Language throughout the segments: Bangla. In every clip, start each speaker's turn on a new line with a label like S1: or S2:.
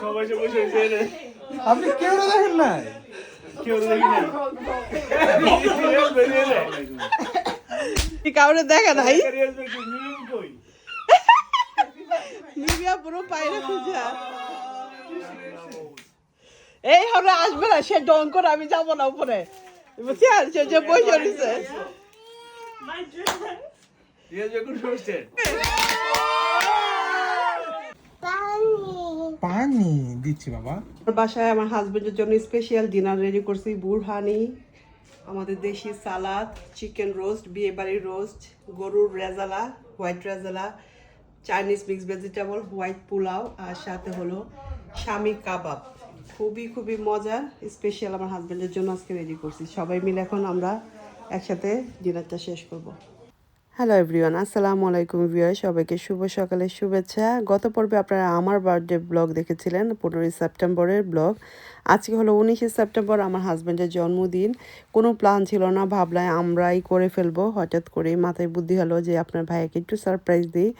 S1: সবাই বসে রয়েছে
S2: আপনি কেউ দেখেন নাই?
S1: কেউ দেখি নাই।
S3: কাউরে দেখা নাই? নিবিয়া পুরো পায়রা খুঁজা। এই হলে আসবে না সে ডং করে আমি যাব না উপরে। বুঝছেন সে যে
S1: কোন সমস্যা?
S2: পানি দিচ্ছি বাবা।
S3: আমার বাসায় আমার হাজবেন্ডের জন্য স্পেশাল ডিনার রেডি করছি বুরহানি আমাদের দেশি সালাদ চিকেন রোস্ট বিয়ে বাড়ির রোস্ট গরুর rezala white rezala Chinese mix vegetable white pulao আর সাথে হলো স্বামী কাবাব। খুবই খুবই মজার স্পেশাল আমার হাজবেন্ডের জন্য আজকে রেডি করছি। সবাই মিলে এখন আমরা একসাথে ডিনারটা শেষ করব। হ্যালো এভরিওয়ান আসসালামু আলাইকুম ভিউয়ার সবাইকে শুভ সকালের শুভেচ্ছা। গত পর্বে আপনারা আমার বার্থডে ব্লগ দেখেছিলেন, পনেরোই সেপ্টেম্বরের ব্লগ আজকে হলো উনিশে সেপ্টেম্বর, আমার হাজব্যান্ডের জন্মদিন। কোনো প্ল্যান ছিল না, ভাবলাম আমরাই করে ফেলব। হঠাৎ করেই মাথায় বুদ্ধি হলো যে আপনার ভাইকে একটু সারপ্রাইজ দিই।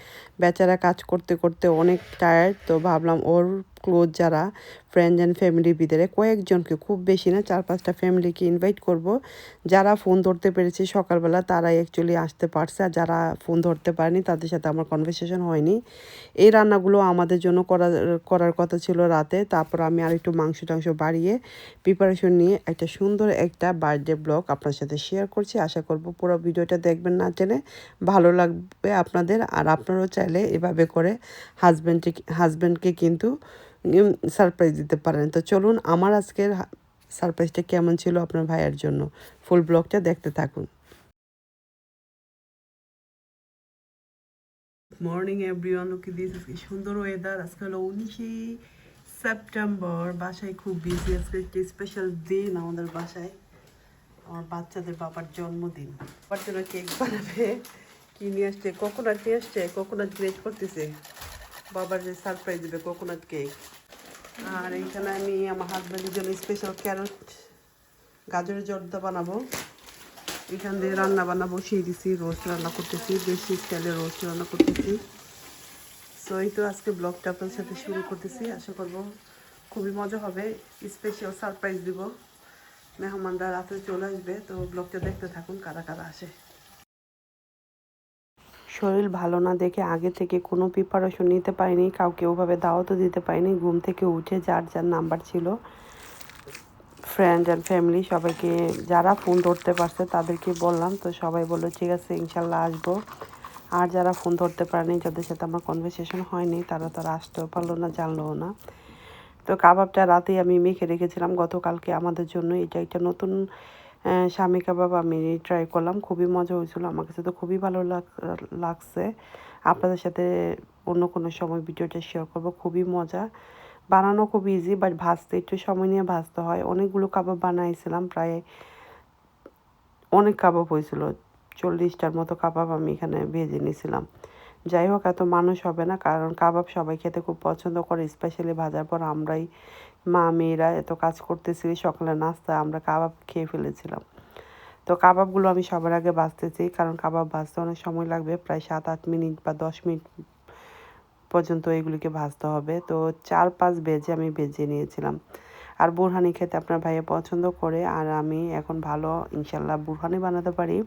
S3: বেচারা কাজ করতে করতে অনেক টায়ার্ড তো ভাবলাম ওর ক্লোজ যারা ফ্রেন্ডস অ্যান্ড ফ্যামিলির ভিতরে কয়েকজনকে খুব বেশি না, চার পাঁচটা ফ্যামিলিকে ইনভাইট করব। যারা ফোন ধরতে পেরেছে সকালবেলা তারাই অ্যাকচুয়ালি আসতে পারছে আর যারা ফোন ধরতে পারেনি তাদের সাথে আমার কনভারসেশন হয়নি। এই রান্নাগুলো আমাদের জন্য করার করার কথা ছিল রাতে। তারপর আমি আর একটু মাংস টাংস বাড়িয়ে প্রিপারেশন নিয়ে একটা সুন্দর একটা বার্থডে ব্লগ আপনার সাথে শেয়ার করছি। আশা করব পুরো ভিডিওটা দেখবেন না জেনে ভালো লাগবে আপনাদের। আর আপনারাও চাইলে এভাবে করে হাজব্যান্ডকে হাজব্যান্ডকে কিন্তু সারপ্রাইজ দিতে পারেন। তো চলুন আমার আজকের সারপ্রাইজটা কেমন ছিল আপনার ভাইয়ের জন্য? ফুল ব্লগটা দেখতে থাকুন। মর্নিং এভরিওয়ান ওকে দিস আজকে সুন্দর ওয়েদার আজকে হলো উনিশে সেপ্টেম্বর বাসায় খুব বিজি আজকে একটি স্পেশাল দিন আমাদের বাসায়। আমার বাচ্চাদের বাবার জন্মদিন। জন্য কেক বানাবে। কি নিয়ে আসছে? কোকোনাট নিয়ে আসছে? কোকোনাট গ্রেট করতেছে। বাবার যে সারপ্রাইজ দেবে কোকোনাট কেক আর এইখানে আমি আমার হাজব্যান্ডের জন্য স্পেশাল ক্যারট গাজরের জর্দা বানাবো। এখান দিয়ে রান্না বান্না বসিয়ে দিছি রোস্ট রান্না করতেছি, দেশি স্টাইলে রোস্ট রান্না করতেছি। সো এই তো আজকে ব্লগটা আপনার সাথে শুরু করতেছি। আশা করব খুবই মজা হবে। স্পেশাল সারপ্রাইজ দিব। মেহমানরা রাতে চলে আসবে, তো ব্লগটা দেখতে থাকুন, কারা কারা আসে। শরীর ভালো না দেখে আগে থেকে কোনো প্রিপারেশন নিতে পারিনি, কাউকে ওভাবে দাওয়াতও দিতে পারিনি, ঘুম থেকে উঠে যার যার নাম্বার ছিল ফ্রেন্ড অ্যান্ড ফ্যামিলি সবাইকে, যারা ফোন ধরতে পারছে তাদেরকে বললাম, তো সবাই বলল, ঠিক আছে, ইনশাল্লাহ আসব। আর যারা ফোন ধরতে পারেনি, যাদের সাথে আমার কনভারসেশন হয়নি, তারা তারা আসতেও পারল না, জানলোও না। তো কাবাবটা রাতেই আমি মেখে রেখেছিলাম, গতকালকে আমাদের জন্য এটা একটা নতুন স্বামী কাবাব আমি ট্রাই করলাম। খুবই মজা হয়েছিল। আমার কাছে তো খুবই ভালো লাগ- লাগছে। আপনাদের সাথে অন্য কোনো সময় ভিডিওটা শেয়ার করব। খুবই মজা। বানানো খুব ইজি বাট ভাজতে একটু সময় নিয়ে ভাজতে হয়। অনেকগুলো কাবাব বানাইছিলাম। প্রায় অনেক কাবাব হয়েছিল। চল্লিশটার মতো কাবাব আমি এখানে ভেজে নিয়েছিলাম যাই হোক, এত মানুষ হবে না। কারণ কাবাব সবাই খেতে খুব পছন্দ করে স্পেশালি ভাজার পর আমরাই, মা, মেয়েরা এত কাজ করতেছি সকালে নাস্তা আমরা কাবাব খেয়ে ফেলেছিলাম। তো কাবাবগুলো আমি সবার আগে ভাজতেছি, কারণ কাবাব ভাজতে অনেক সময় লাগবে, প্রায় সাত, আট মিনিট বা দশ মিনিট পর্যন্ত এগুলিকে ভাজতে হবে। তো চার, পাঁচ বেজে আমি বেজে নিয়েছিলাম। আর বুরহানি খেতে আপনার ভাইয়া পছন্দ করে, আর আমি এখন ভালো, ইনশাল্লাহ বুরহানি বানাতে পারি।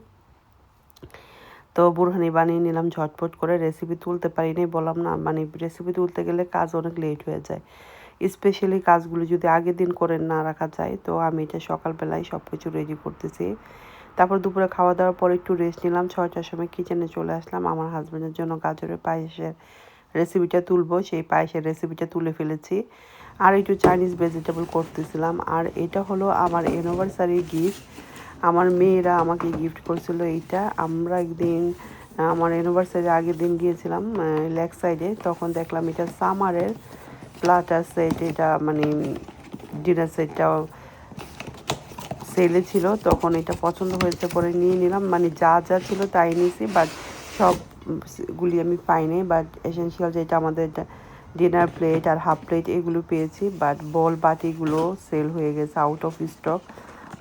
S3: তো বুরহানি বানিয়ে নিলাম, ঝটপট করে রেসিপি তুলতে পারিনি, বললাম না মানে রেসিপি তুলতে গেলে কাজ অনেক লেট হয়ে যায়। স্পেশালি কাজগুলো যদি আগের দিন করে না রাখা যায়, তো আমি এটা সকালবেলায় সব কিছু রেডি করতেছি। তারপর দুপুরে খাওয়া দাওয়ার পর একটু রেস্ট নিলাম, ছয়টার সময় কিচেনে চলে আসলাম। আমার হাজব্যান্ডের জন্য গাজরের পায়েসের রেসিপিটা তুলবো, সেই পায়েসের রেসিপিটা তুলে ফেলেছি। আর একটু চাইনিজ ভেজিটেবল করতেছিলাম। আর এটা হলো আমার অ্যানিভার্সারি গিফট আমার মেয়েরা আমাকে গিফট করেছিল এইটা। আমরা একদিন, আমার অ্যানিভার্সারি আগের দিন গিয়েছিলাম লেক সাইডে। তখন দেখলাম এটা সামারের প্লাটার সেট, এটা মানে ডিনার সেটটাও সেলে ছিল। তখন এটা পছন্দ হয়েছে পরে নিয়ে নিলাম। মানে যা যা ছিল তাই নিয়েছি বাট সবগুলি আমি পাইনি। বাট এসেন্সিয়াল যেটা আমাদের ডিনার প্লেট আর হাফ প্লেট এগুলো পেয়েছি। বাট বল বাটিগুলো সেল হয়ে গেছে আউট অফ স্টক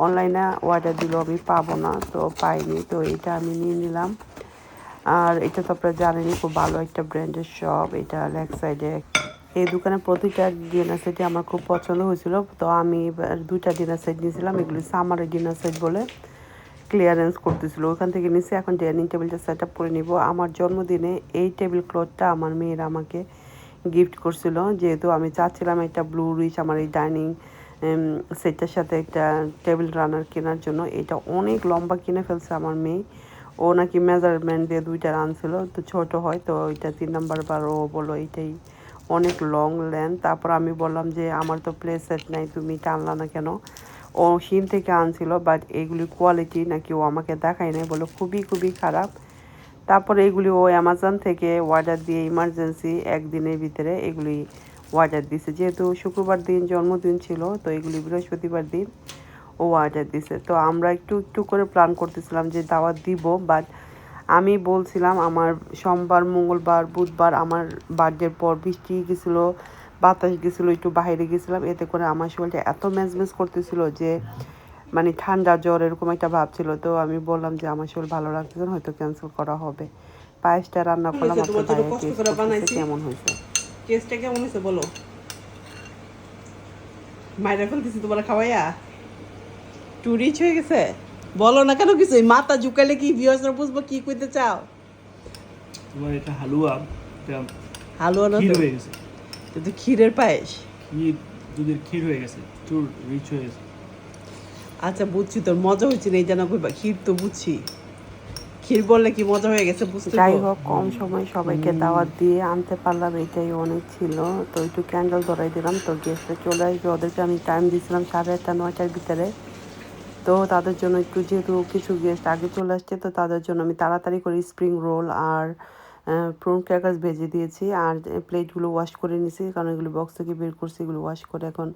S3: অনলাইনে অর্ডার দিলেও আমি পাবো না, তো পাইনি, তো এটা আমি নিয়ে নিলাম। আর এটা তো আপনারা জানেনই, খুব ভালো একটা ব্র্যান্ডের শপ এটা লেগ সাইডে এই দোকানের প্রতিটা ডিনার সেটই আমার খুব পছন্দ হয়েছিল, তো আমি দুইটা ডিনার সেট নিয়েছিলাম, এগুলি সামারের ডিনার সেট বলে ক্লিয়ারেন্স করতেছিল। ওখান থেকে নিচে এখন ডাইনিং টেবিলটা সেট আপ করে নিব। আমার জন্মদিনে এই টেবিল ক্লথটা আমার মেয়েরা আমাকে গিফট করছিল, যেহেতু আমি চাচ্ছিলাম একটা ব্লু রিচ আমার এই ডাইনিং সেটটার সাথে একটা টেবিল রানার কেনার জন্য। এটা অনেক লম্বা কিনে ফেলছে আমার মেয়ে। ও নাকি মেজারমেন্ট দিয়ে দুইটা আনছিল তো ছোট হয়, তো ওইটা তিন নাম্বার বার ও বলল, এইটাই অনেক লং লেন্থ তারপর আমি বললাম যে, আমার তো প্লে সেট নাই, তুমি টানলা না কেন? ও সিন থেকে আনছিল বাট এগুলি কোয়ালিটি নাকি ও আমাকে দেখায় নাই বলো খুবই খুবই খারাপ। তারপরে এগুলি ও অ্যামাজন থেকে অর্ডার দিয়ে ইমার্জেন্সি একদিনের ভিতরে এগুলি অর্ডার দিছে। যেহেতু শুক্রবার দিন জন্মদিন ছিল তো এগুলি বৃহস্পতিবার দিন ও অর্ডার দিছে। তো আমরা একটু একটু করে প্ল্যান করতেছিলাম যে দাওয়াত দিব বাট আমি বলছিলাম আমার সোমবার মঙ্গলবার বুধবার আমার বার্থডের পর বৃষ্টি গেছিল বাতাস গেছিল একটু বাইরে গেছিলাম। এতে করে আমার শরীরটা এত ম্যাজমেজ করতেছিল যে মানে ঠান্ডা জ্বর এরকম একটা ভাব ছিল। তো আমি বললাম যে আমার শরীর ভালো লাগতেছে হয়তো ক্যান্সেল করা হবে। পায়েসটা রান্না করলাম আপনার। কেমন হয়েছে?
S4: টেস্টটা কেমন হয়েছে বলো। মায়েরা ফেলতেছি তোমার খাওয়াইয়া। টু রিচ হয়ে গেছে? বলো না কেন কিছু মাথা ঝুকালে কি ভিউয়ার্সরা বুঝব কি কইতে চাও?
S1: তোমার এটা হালুয়া
S4: হালুয়া না?
S1: হয়ে গেছে।
S4: এটা তো ক্ষীরের পায়েস।
S1: ক্ষীর দুধের ক্ষীর হয়ে গেছে চুর রিচ হয়ে গেছে।
S4: আচ্ছা বুঝছি তোর মজা হয়েছে না এই জানা কইবা ক্ষীর তো বুঝছি। ক্ষীর বললে কি মজা হয়ে গেছে বুঝতে
S3: যাই হোক কম সময় সবাইকে দাওয়াত দিয়ে আনতে পারলাম এটাই অনেক ছিল। তো একটু ক্যান্ডেল ধরাই দিলাম তো গেস্টে চলে আসবে ওদেরকে আমি টাইম দিয়েছিলাম সাড়ে আটটা নয়টার ভিতরে। তো তাদের জন্য একটু যেহেতু কিছু গেস্ট আগে চলে আসছে তো তাদের জন্য আমি তাড়াতাড়ি করে স্প্রিং রোল আর প্রন ক্র্যাকার্স ভেজে দিয়েছি। আর প্লেটগুলো ওয়াশ করে নিয়েছি কারণ এগুলো বক্স থেকে বের করছি এগুলো ওয়াশ করে এখন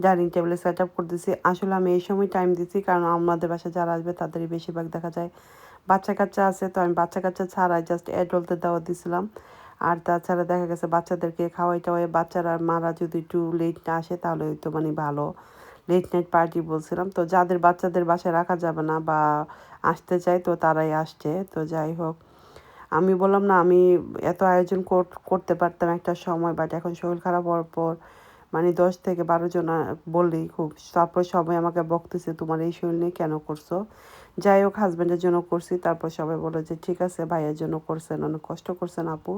S3: ডাইনিং টেবিলে সেট আপ করে করতেছি। আসলে আমি এই সময় টাইম দিচ্ছি কারণ আমাদের বাসায় যারা আসবে তাদেরই বেশিরভাগ দেখা যায় বাচ্চা কাচ্চা আছে, তো আমি বাচ্চা কাচ্চা ছাড়াই জাস্ট অ্যাডল্টদের দাওয়াত দিছিলাম। আর তাছাড়া দেখা গেছে বাচ্চাদেরকে খাওয়াই টাওয়াই, বাচ্চারা মারা যদি একটু লেট না আসে তাহলে হয়তো মানে ভালো। লেট নাইট পার্টি বলছিলাম। তো যাদের বাচ্চাদের বাসায় রাখা যাবে না বা আসতে চায়, তো তারাই আসছে। তো যাই হোক, আমি বললাম না, আমি এত আয়োজন কর- করতে পারতাম একটা সময় বাট এখন শরীর খারাপ হওয়ার পর মানে দশ থেকে বারো জন বললেই খুব, তারপর সবাই আমাকে বকতেছে, তোমার এই শরীর নিয়ে কেন করছ? যাই হোক হাজব্যান্ডের জন্য করছি। তারপর সবাই বলে যে, ঠিক আছে, ভাইয়ের জন্য করছেন, অনেক কষ্ট করছেন আপু।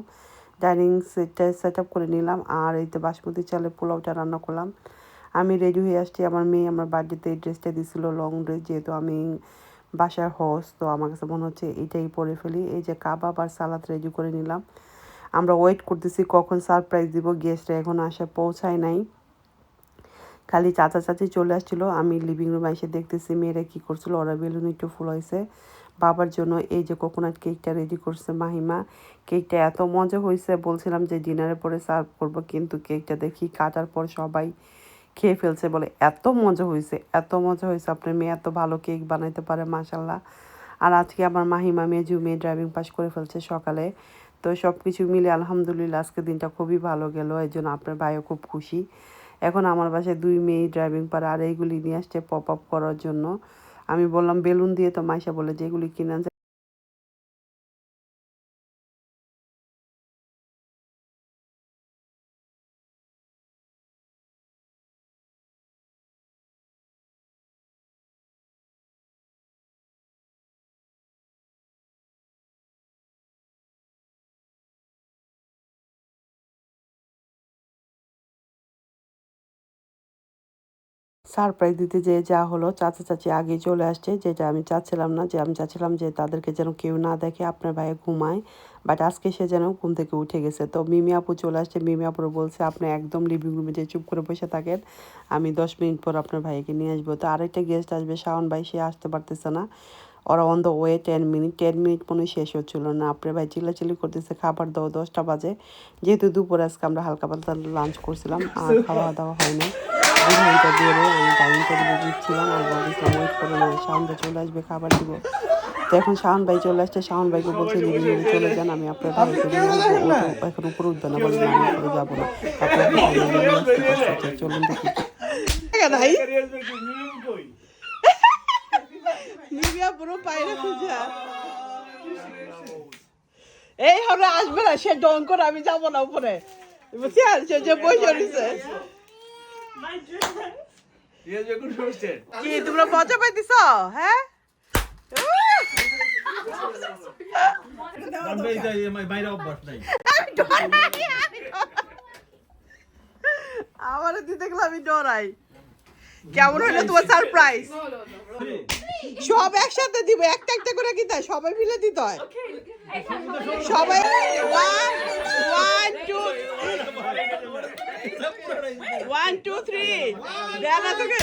S3: ডাইনিং সেটটা সেট আপ করে নিলাম। আর এই তো বাসমতি চালের পোলাওটা রান্না করলাম। আমি রেডি হয়ে আসছি। আমার মেয়ে আমার বার্থডেতে এই ড্রেসটা দিছিল লং ড্রেস যেহেতু আমি বাসার হোস তো আমার কাছে মনে হচ্ছে এটাই পরে ফেলি। এই যে কাবাব আর সালাদ রেডি করে নিলাম। আমরা ওয়েট করতেছি কখন সারপ্রাইজ দিব। গেস্টরা এখন আসে পৌঁছায় নাই। খালি চাচা চাচি চলে আসছিল, আমি লিভিং রুমে এসে দেখতেছি মেয়েরা কী করছিল, ওরা বেলুন একটু ফুল হয়েছে বাবার জন্য এই যে কোকোনাট কেকটা রেডি করছে মাহিমা। কেকটা এত মজা হয়েছে বলছিলাম যে ডিনারের পরে সার্ভ করব, কিন্তু কেকটা দেখি কাটার পর সবাই খেয়ে ফেলছে বলে, এত মজা হয়েছে এত মজা হয়েছে আপনার মেয়ে এত ভালো কেক বানাইতে পারে মাসাল্লাহ আর আজকে আমার মাহিমা মেয়ে মেয়ে ড্রাইভিং পাস করে ফেলছে সকালে। তো সব কিছু মিলে আলহামদুলিল্লাহ আজকে দিনটা খুবই ভালো গেল এই জন্য আপনার ভাইও খুব খুশি। এখন আমার বাসায় দুই মেয়ে ড্রাইভিং পারে, আর এইগুলি নিয়ে আসছে পপ আপ করার জন্য। আমি বললাম, বেলুন দিয়ে তো মাইশা বলে যে এগুলি কিনে আনছে। সারপ্রাইজ দিতে যে যা হলো, চাচা চাচি আগে চলে আসছে, যেটা আমি চাচ্ছিলাম না, যে আমি চাচ্ছিলাম যে তাদেরকে যেন কেউ না দেখে আপনার ভাইয়ে ঘুমায় বাট আজকে সে যেন ঘুম থেকে উঠে গেছে। তো মিমি আপু চলে আসছে, মিমি আপুর বলছে, আপনি একদম লিভিং রুমে যে চুপ করে বসে থাকেন, আমি দশ মিনিট পর আপনার ভাইকে নিয়ে আসব। তো আরেকটা গেস্ট আসবে, শাওন ভাই, সে আসতে পারতেছে না। ওরা on the way ten minute ten minute মনে হয় শেষ হচ্ছিল না। আপনার ভাই চিল্লাচিল্লি করতেছে, খাবার দাও, দশটা বাজে। যেহেতু দুপুরে আজকে আমরা হালকা পাতলা লাঞ্চ করছিলাম, আর খাওয়া দাওয়া হয়নি। দু ঘণ্টা আমি টেবিলে দিচ্ছিলাম আর করে না ভাই চলে আসবে, খাবার দিব। তো এখন শাওন ভাই চলে আসছে, শাওন ভাইকে বলছে চলে যান, আমি আপনার ভাইকে নিয়ে আসব এখন উপরে উঠবে না বলে আমি উপরে যাব না। ভাই। চলুন দেখি।
S4: এই হলে, আসবে না, সে ডং করে আমি যাব না উপরে। বুঝছেন? সে যে বই চলেছে কি তোমরা মজা পাইতেছ? হ্যাঁ। আমার দিতে গেলে আমি ডরাই। কেমন হলো তোমার সারপ্রাইজ সব একসাথে দিব একটা একটা করে কি তাই? সবাই মিলে দিতে হয়। সবাই one one two one two three দেখা তোকে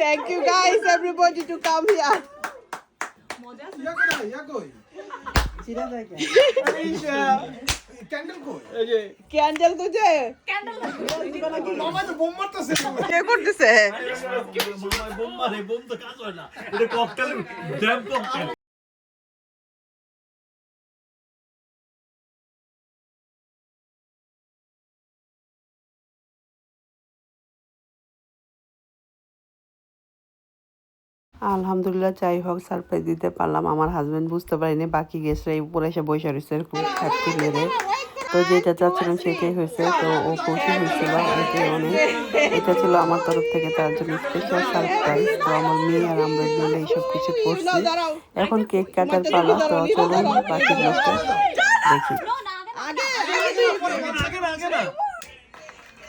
S4: Thank you guys, everybody to come here.
S2: ইয়া কই ইয়া কই ক্যান্ডেল কই
S4: ক্যান্ডেল তো যে
S2: মামা তো বোম মারতেছে
S4: কে করতেছে
S3: আলহামদুলিল্লাহ যাই হোক সারপ্রাইজ দিতে পারলাম। আমার হাজব্যান্ড বুঝতে পারিনি বাকি গেস্টরা এই উপরে এসে বসে রয়েছে খুব হ্যাপি মেরে। তো যেটা চাচ্ছিলাম সেটাই হয়েছে। তো ও খুশি হয়েছিল এটাই অনেক এটা ছিল আমার তরফ থেকে তার জন্য স্পেশাল সারপ্রাইজ তো আমার মেয়ে আর আমরা মিলে এইসব কিছু করছি। এখন কেক কাটার পালা তো চলুন বাকি দেখি।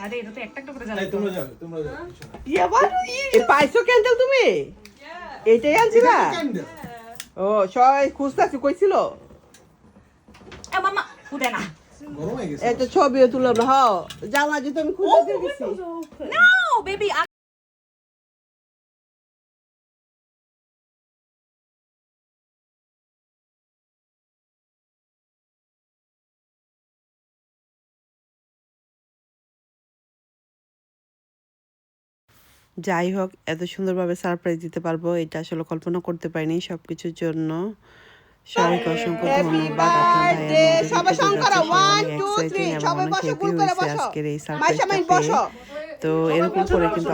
S5: আরে এটা তো একটা একটা করে জ্বালাতে
S2: তোমরা যাবে তোমরা যাবে
S4: ইয়ে এ পাইছো ক্যান্ডেল তুমি? এটাই আনছিলা?
S2: না
S4: ও সবাই খুঁজতেছি কইছিল
S5: এ মামা ফুটে না।
S4: একটা ছবিও তুললাম না হ্যাঁ জানা যে তুমি খুঁজতে গেছি
S5: নো বেবি
S3: যাই হোক এত সুন্দরভাবে সারপ্রাইজ দিতে পারব এটা আসলে কল্পনা করতে পারিনি সব কিছুর জন্য। সবাইকে অসংখ্য ধন্যবাদ আপনার ভাইয়ের আজকের এই সারপ্রাইজটা। তো এরকম করে কিন্তু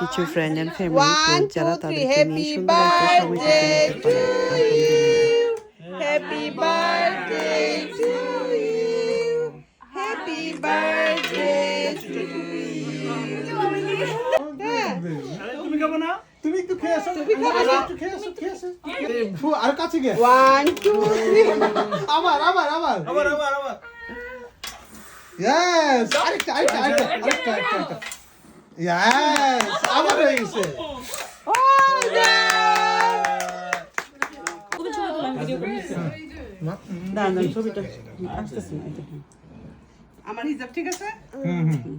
S3: কিছু ফ্রেন্ড এন্ড ফ্যামিলি যারা
S4: থ্রি
S3: তাদেরকে নিয়ে সুন্দর একটা সময়
S2: কাছে গিয়ে
S4: ওয়ান টু থ্রি
S2: আবার আবার আবার আবার আবার আবার ইয়েস আরেকটা আরেকটা আরেকটা আরেকটা আরেকটা আরেকটা ইয়েস আবার হয়ে গেছে
S4: আমার হিসাব ঠিক আছে?
S2: হুম হুম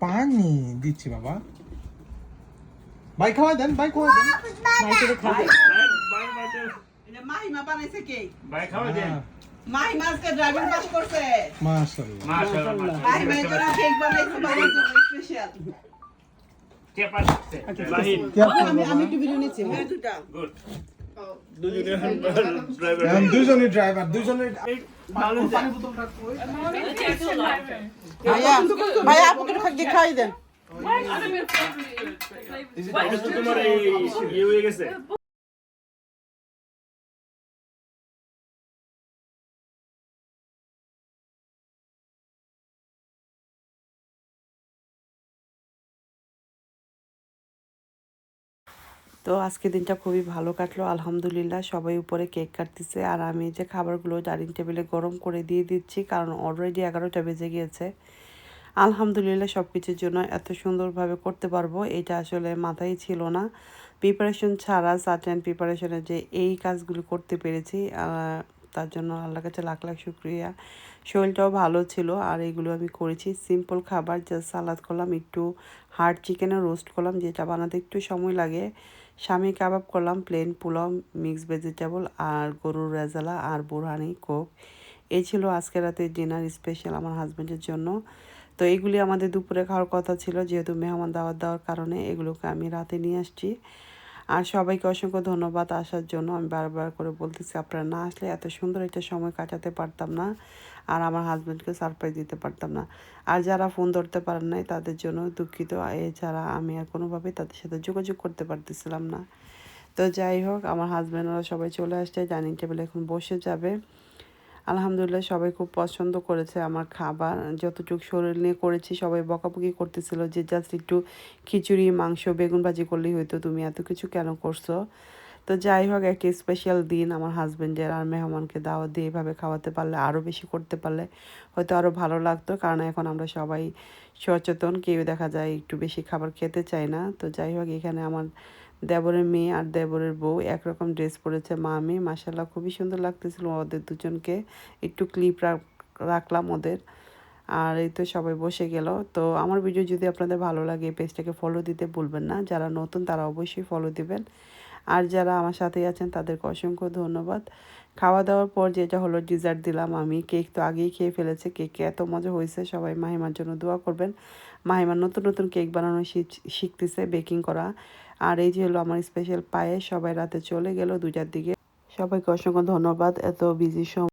S2: পানি দিচ্ছি বাবা ভাই খাওয়াই দেন ভাই খাওয়াই দেন
S4: এটা মাহিমা বানাইছে কেক।
S1: ভাই খাওয়া দেন
S4: মাহিমা আজকে ড্রাইভিং পাস করছে।
S2: মাশাআল্লাহ।
S1: মাশাআল্লাহ
S4: মাহিমা এর জন্য কেক বানাইছে বাবার স্পেশাল
S1: কে পাচ্ছে বাহির
S4: আমি আমি একটু ভিডিও নিচ্ছি হ্যাঁ? দুটা।
S1: গুড
S2: দুজনের ড্রাইভার দুজনের
S4: ভাইয়া ভাইয়া আপুকে খাইয়ে খাই দেন।
S1: তোমার এই ইয়ে হয়ে গেছে
S3: তো আজকে দিনটা খুবই ভালো কাটলো আলহামদুলিল্লাহ। সবাই উপরে কেক কাটতেছে আর আমি যে খাবারগুলো ডাইনিং টেবিলে গরম করে দিয়ে দিচ্ছি কারণ অলরেডি এগারোটা বেজে গিয়েছে। আলহামদুলিল্লাহ সব কিছুর জন্য এত সুন্দরভাবে করতে পারব, এটা আসলে মাথায় ছিল না। প্রিপারেশন ছাড়া সার্টেন প্রিপারেশনের যে এই কাজগুলো করতে পেরেছি তার জন্য আল্লাহ কাছে লাখ লাখ শুক্রিয়া। শরীরটাও ভালো ছিল, আর এগুলো আমি করেছি। সিম্পল খাবার জাস্ট সালাদ করলাম, একটু হার্ড চিকেনের রোস্ট করলাম, যেটা বানাতে একটু সময় লাগে। স্বামী কাবাব করলাম প্লেন পোলাও মিক্স ভেজিটেবল আর গরুর রেজালা, আর বোরহানি কোক এই ছিল আজকে রাতে ডিনার স্পেশাল আমার হাজব্যান্ডের জন্য। তো এইগুলি আমাদের দুপুরে খাওয়ার কথা ছিল, যেহেতু মেহমান দাওয়াত দেওয়ার কারণে এগুলোকে আমি রাতে নিয়ে আসছি। আর সবাইকে অসংখ্য ধন্যবাদ আসার জন্য। আমি বারবার করে বলতেছি, আপনারা না আসলে এত সুন্দর একটা সময় কাটাতে পারতাম না, আর আমার হাজব্যান্ডকে সারপ্রাইজ দিতে পারতাম না। আর যারা ফোন ধরতে পারেন নাই, তাদের জন্য দুঃখিত। এছাড়া আমি আর কোনোভাবেই তাদের সাথে যোগাযোগ করতে পারতেছিলাম না। তো যাই হোক, আমার হাজব্যান্ডরা সবাই চলে আসছে ডাইনিং টেবিলে এখন বসে যাবে। আলহামদুলিল্লাহ সবাই খুব পছন্দ করেছে আমার খাবার। যতটুকু শরীর নিয়ে করেছি, সবাই বকাবকি করতেছিল যে জাস্ট একটু খিচুড়ি, মাংস, বেগুন ভাজি করলেই হয়তো তুমি এত কিছু কেন করছ? তো যাই হোক, একটা স্পেশাল দিন আমার হাজব্যান্ডের আর মেহমানকে দাওয়াত দিয়ে এভাবে খাওয়াতে পারলে আরও বেশি করতে পারলে হয়তো আরও ভালো লাগতো। কারণ এখন আমরা সবাই সচেতন, কেউ দেখা যায় একটু বেশি খাবার খেতে চায় না। তো যাই হোক, এখানে আমার দেবরের মেয়ে আর দেবরের বউ একরকম ড্রেস পরেছে মা, মেয়ে। মাসাল্লাহ খুবই সুন্দর লাগতেছিল ওদের দুজনকে। একটু ক্লিপ রাখলাম ওদের। আর এই তো সবাই বসে গেল। তো আমার ভিডিও যদি আপনাদের ভালো লাগে, এই পেজটাকে ফলো দিতে ভুলবেন না। যারা নতুন, তারা অবশ্যই ফলো দিবেন। আর যারা আমার সাথেই আছেন, তাদেরকে অসংখ্য ধন্যবাদ। খাওয়া দাওয়ার পর যেটা হলো ডিজার্ট দিলাম আমি। কেক তো আগেই খেয়ে ফেলেছে। কেকে এত মজা হয়েছে। সবাই মাহিমার জন্য দোয়া করবেন। মাহিমার নতুন নতুন কেক বানানো শিখ- শিখতেছে বেকিং করা। আর এই যে হলো আমার স্পেশাল পায়ে সবাই রাতে চলে গেল দুটার দিকে। সবাইকে অসংখ্য ধন্যবাদ। এত বিজি সময়